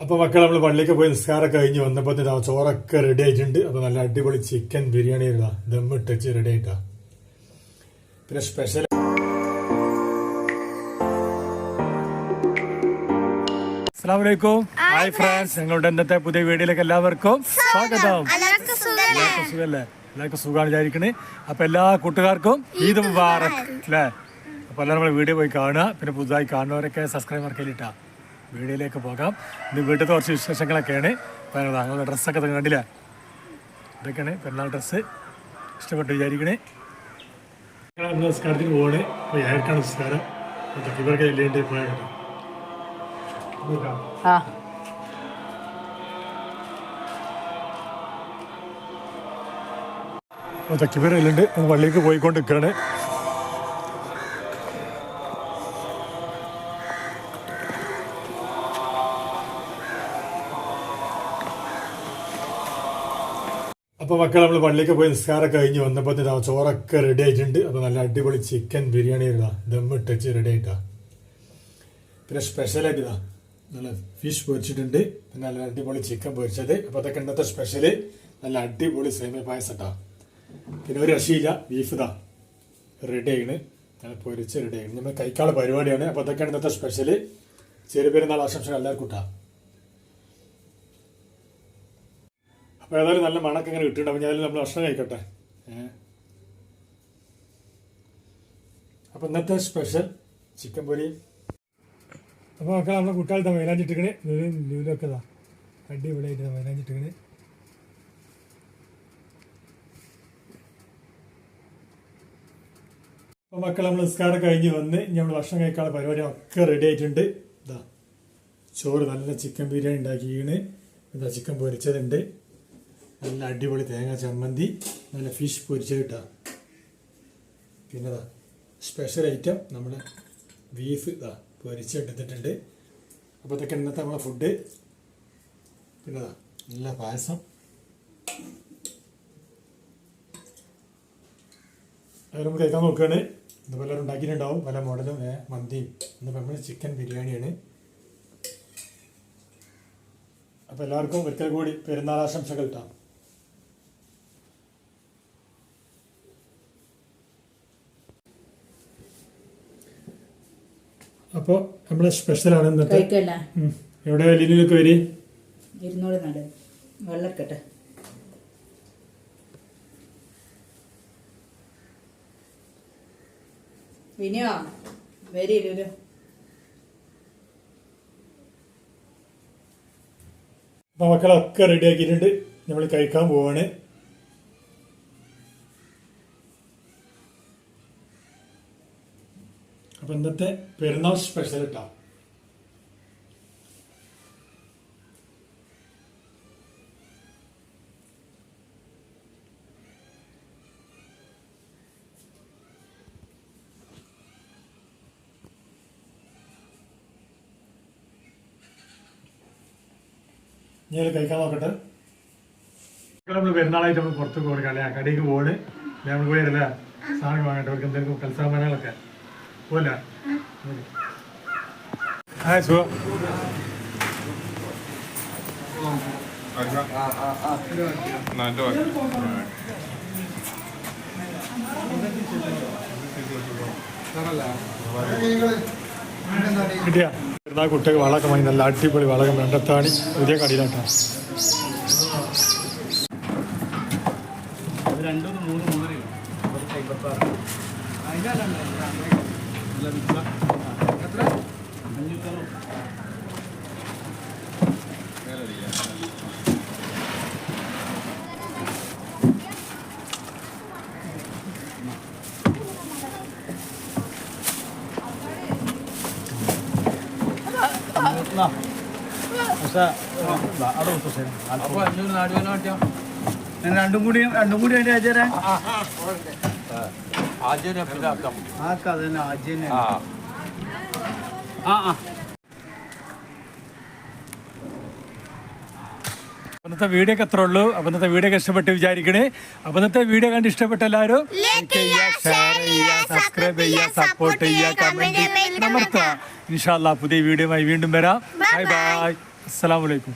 അപ്പൊ മക്കൾ നമ്മൾ പള്ളിക്ക് പോയി നിസ്കാരം കഴിഞ്ഞ് വന്നപ്പോ തന്നെ ആ ചോറൊക്കെ റെഡി ആയിട്ടുണ്ട്. അപ്പൊ നല്ല അടിപൊളി ചിക്കൻ ബിരിയാണി ഇടാ ദം വെച്ച് റെഡി ആയിട്ടാ. പിന്നെ സ്പെഷ്യൽ അസ്സാമലൈക്കും ഹായ് ഫ്രണ്ട്സ് ഞങ്ങളുടെ ഇന്നത്തെ പുതിയ വീഡിയോയിലേക്ക് എല്ലാവർക്കും സ്വാഗതം. എല്ലാവർക്കും സുഖം എല്ലാവർക്കും സുഖല്ലേ എല്ലാവർക്കും സുഖമാണ് വിചാരിക്കണേ. അപ്പൊ എല്ലാ കൂട്ടുകാർക്കും ഈദ് മുബാറക് അല്ലേ? അപ്പൊ എല്ലാവരും നമ്മൾ വീഡിയോ പോയി കാണുക. പിന്നെ പുതുതായി കാണുന്നവരൊക്കെ സബ്സ്ക്രൈബ് മറക്കലിട്ടാ വീഡിയോയിലേക്ക് പോകാം. ഇന്ന് വീട്ടിൽ കുറച്ച് വിശേഷങ്ങളൊക്കെയാണ്. പറയുന്നത് ഞങ്ങളുടെ ഡ്രസ്സൊക്കെ കണ്ടില്ല? ഇതൊക്കെയാണ് പെരുന്നാൾ ഡ്രസ്സ്. ഇഷ്ടപ്പെട്ട് വിചാരിക്കണേ. നമസ്കാരത്തിന് നിസ്കാരത്തിന് പോകണേ അപ്പോൾ ഏർക്കാണ് നിസ്കാരം ഇവർക്ക് ഇല്ലേണ്ടി പോയാൽ ആ. ചെല്ലുണ്ട് പള്ളിക്ക് പോയിക്കൊണ്ട് നിൽക്കുകയാണ് അപ്പോൾ മക്കൾ നമ്മൾ പള്ളിയൊക്കെ പോയി നിസ്കാരം കഴിഞ്ഞ് വന്നപ്പോൾ തന്നെ ചോറൊക്കെ റെഡി ആയിട്ടുണ്ട്. അപ്പോൾ നല്ല അടിപൊളി ചിക്കൻ ബിരിയാണി ഇടാ ദം ഇട്ടിച്ച് റെഡി ആയിട്ടാ. പിന്നെ സ്പെഷ്യലായിട്ട് ഇതാ നല്ല ഫിഷ് പൊരിച്ചിട്ടുണ്ട്. പിന്നെ നല്ല അടിപൊളി ചിക്കൻ പൊരിച്ചത്. അപ്പോൾ അതൊക്കെ ഇന്നത്തെ സ്പെഷ്യൽ നല്ല അടിപൊളി സേമിയ പായസം ഇട്ടാ. പിന്നെ ഒരു രക്ഷയില്ല ബീഫ് ഇതാ. റെഡി ആയിണ്. നല്ല പൊരിച്ച് റെഡി ആയിണ്. നമ്മൾ കഴിക്കാനുള്ള പരിപാടിയാണ്. അപ്പോൾ അതൊക്കെയാണ് ഇന്നത്തെ സ്പെഷ്യൽ ചെറിയ പെരുന്നാൾ ആശംസകൾ എല്ലാവർക്കും അപ്പോൾ ഏതായാലും നല്ല മണക്ക് ഇങ്ങനെ കിട്ടിയിട്ടുണ്ട്. അപ്പോൾ ഞാൻ നമ്മൾ ഭക്ഷണം കഴിക്കട്ടെ. അപ്പോൾ ഇന്നത്തെ സ്പെഷ്യൽ ചിക്കൻ പൊരി. അപ്പോൾ മക്കൾ നമ്മളെ കുട്ടികളത്തെ മൈലാഞ്ചിട്ടിക്കണേ ലൂലൊക്കെ ഇതാ അടിപൊളിയായിട്ട് മൈലാഞ്ചിട്ടിക്കണേ അപ്പോൾ മക്കൾ നമ്മൾ നിസ്കാരം കഴിഞ്ഞ് വന്ന് ഇനി നമ്മൾ ഭക്ഷണം കഴിക്കാനുള്ള പരിപാടി ഒക്കെ റെഡി ആയിട്ടുണ്ട്. ഇതാ. ചോറ് നല്ല ചിക്കൻ ബിരിയാണി ഉണ്ടാക്കിയാണ്. ഇതാ ചിക്കൻ പൊരിച്ചതുണ്ട്. നല്ല അടിപൊളി തേങ്ങ ചമ്മന്തി നല്ല ഫിഷ് പൊരിച്ചത് പിന്നെ ഇതാ സ്പെഷ്യൽ ഐറ്റം നമ്മുടെ ബീഫ് ഇതാ പൊരിച്ചെടുത്തിട്ടുണ്ട്. അപ്പോൾ ഇതൊക്കെ ഇന്നത്തെ നമ്മളെ ഫുഡ് പിന്നെ ഇതാ നല്ല പായസം. അത് നമുക്ക് കഴിക്കാൻ നോക്കുകയാണ്. ഇന്ന് പലരും ഉണ്ടാക്കിയിട്ടുണ്ടാവും. പല മോഡലും മന്തിയും. ഇന്നിപ്പോൾ നമ്മൾ ചിക്കൻ ബിരിയാണിയാണ്. അപ്പോൾ എല്ലാവർക്കും ഒരിക്കൽ കൂടി പെരുന്നാൾ ആശംസകൾ അപ്പോൾ നമ്മുടെ സ്പെഷ്യലാണ് ഇന്നത്തെ. എവിടെ ലിനിലൊക്കെ വരി? ഇരുന്നൂറ് നാട്. വെള്ളക്കെട്ട്. വിനിയോ? വരില്ലല്ലോ അപ്പോൾ മക്കളൊക്കെ റെഡി ആക്കിയിട്ടുണ്ട്. നമ്മൾ കഴിക്കാൻ പോവാണ്. അപ്പോൾ ഇന്നത്തെ പെരുന്നാൾ സ്പെഷ്യൽ കേട്ടോ ഞാൻ കഴിക്കാൻ നോക്കട്ടെ. നമ്മൾ പെരുന്നാളായിട്ട് നമ്മൾ പുറത്ത് പോകണം അല്ലേ? കടയിലേക്ക് പോകണ് നമ്മൾ പോയി അല്ലേ സാധനം വാങ്ങട്ടെ അവർക്ക് എന്തെങ്കിലും കൽസാമാനങ്ങളൊക്കെ പോലെ ഹായ് സുഖം കിട്ടിയ പെരുന്നാൾ കുട്ടികൾ വളക്കം വാങ്ങി നല്ല അടിപൊളി വളകം രണ്ടത്താണി പുതിയ കടയിലാട്ടാണ് രണ്ടും. കൂടി രണ്ടും കൂടി അതിന്റെ ആചാരം ആദ്യം പിതാക്കം ആക്കാം അതന്നെ ആദ്യം ആ ആ. ആ വീഡിയോ ഒക്കെ അത്ര ഉള്ളൂ. അപ്പൊ ഇന്നത്തെ വീഡിയോ ഇഷ്ടപ്പെട്ട് വിചാരിക്കണേ. അപ്പൊ ഇന്നത്തെ വീഡിയോ കണ്ട് ഇഷ്ടപ്പെട്ട എല്ലാവരും സബ്സ്ക്രൈബ് ചെയ്യുക സപ്പോർട്ട് ചെയ്യുക ഇൻഷാല്ല പുതിയ വീഡിയോ വീണ്ടും വരാം. ബൈ ബൈ അസ്സലാമലൈക്കും